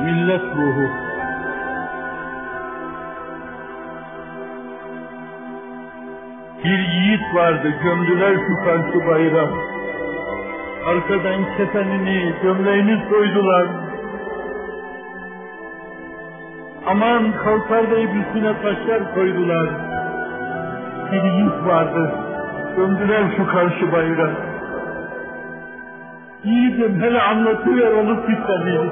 millet ruhu. Bir yiğit vardı, gömdüler şu kansı bayram. Arkadan kefenini, gömleğini soydular. Aman kalkar deyip üstüne taşlar koydular. Bir yiğit vardı, gömdüler şu karşı bayram. Yiğidim hele anlatıver olup bitmedi.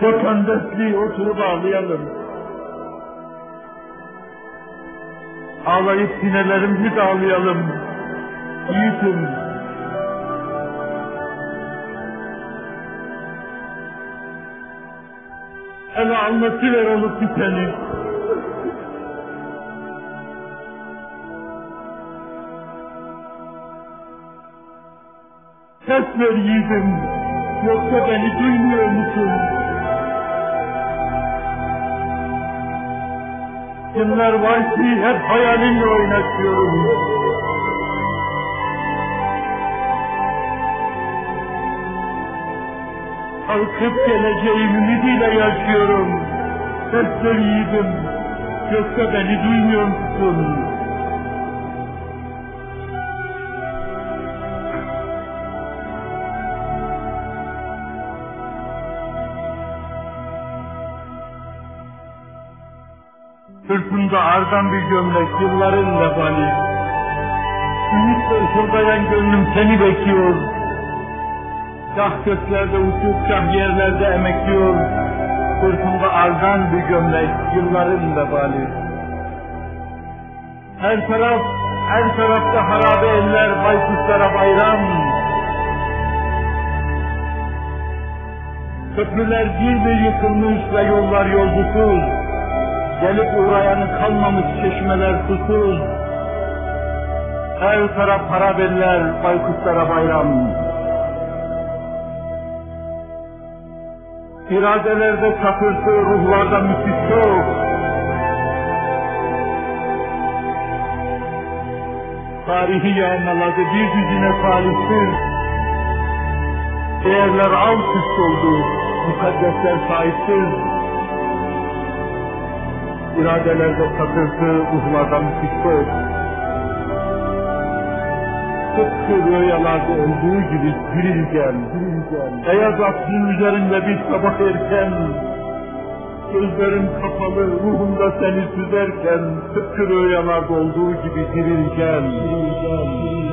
Kokan dertli oturup ağlayalım. Ağlayıp sinelerimizi dağlayalım. Yiğidim. Hele anlatıver olup biteni. Ses ver yiğidim, yoksa beni duymuyor musun? Yıllar var ki hep hayalinle oynatıyorum. Kalkıp geleceğim ümidiyle yaşıyorum. Ses ver yiğidim, yoksa beni duymuyor musun? Sırtında ardan bir gömlek, yılların vebali. Ümitle ışıldayan gönlüm seni bekliyor. Kah göklerde uçup, kah yerlerde emekliyor. Sırtında ardan bir gömlek, yılların vebali. Her taraf, her tarafta harabe eller, baykuşlara bayram. Köprüler bir bir yıkılmış ve yollar yolcusuz. Gelip uğrayanı kalmamış çeşmeler susuz. Her taraf harabeller, baykuşlara bayram. İradelerde çatırtı, ruhlarda müthiş çok. Tarihi yayınladı bir düzine talihsiz. Değerler alt üst oldu, mukaddesler sahipsiz iradelerde satırtı, ruhlarda müthiş Tıpkı rüyalarda olduğu gibi dirilgen, beyaz aklın üzerinde bir sabah erken, gözlerin kapalı, ruhumda seni süzerken, tıpkı rüyalarda olduğu gibi dirilgen, dirilgen.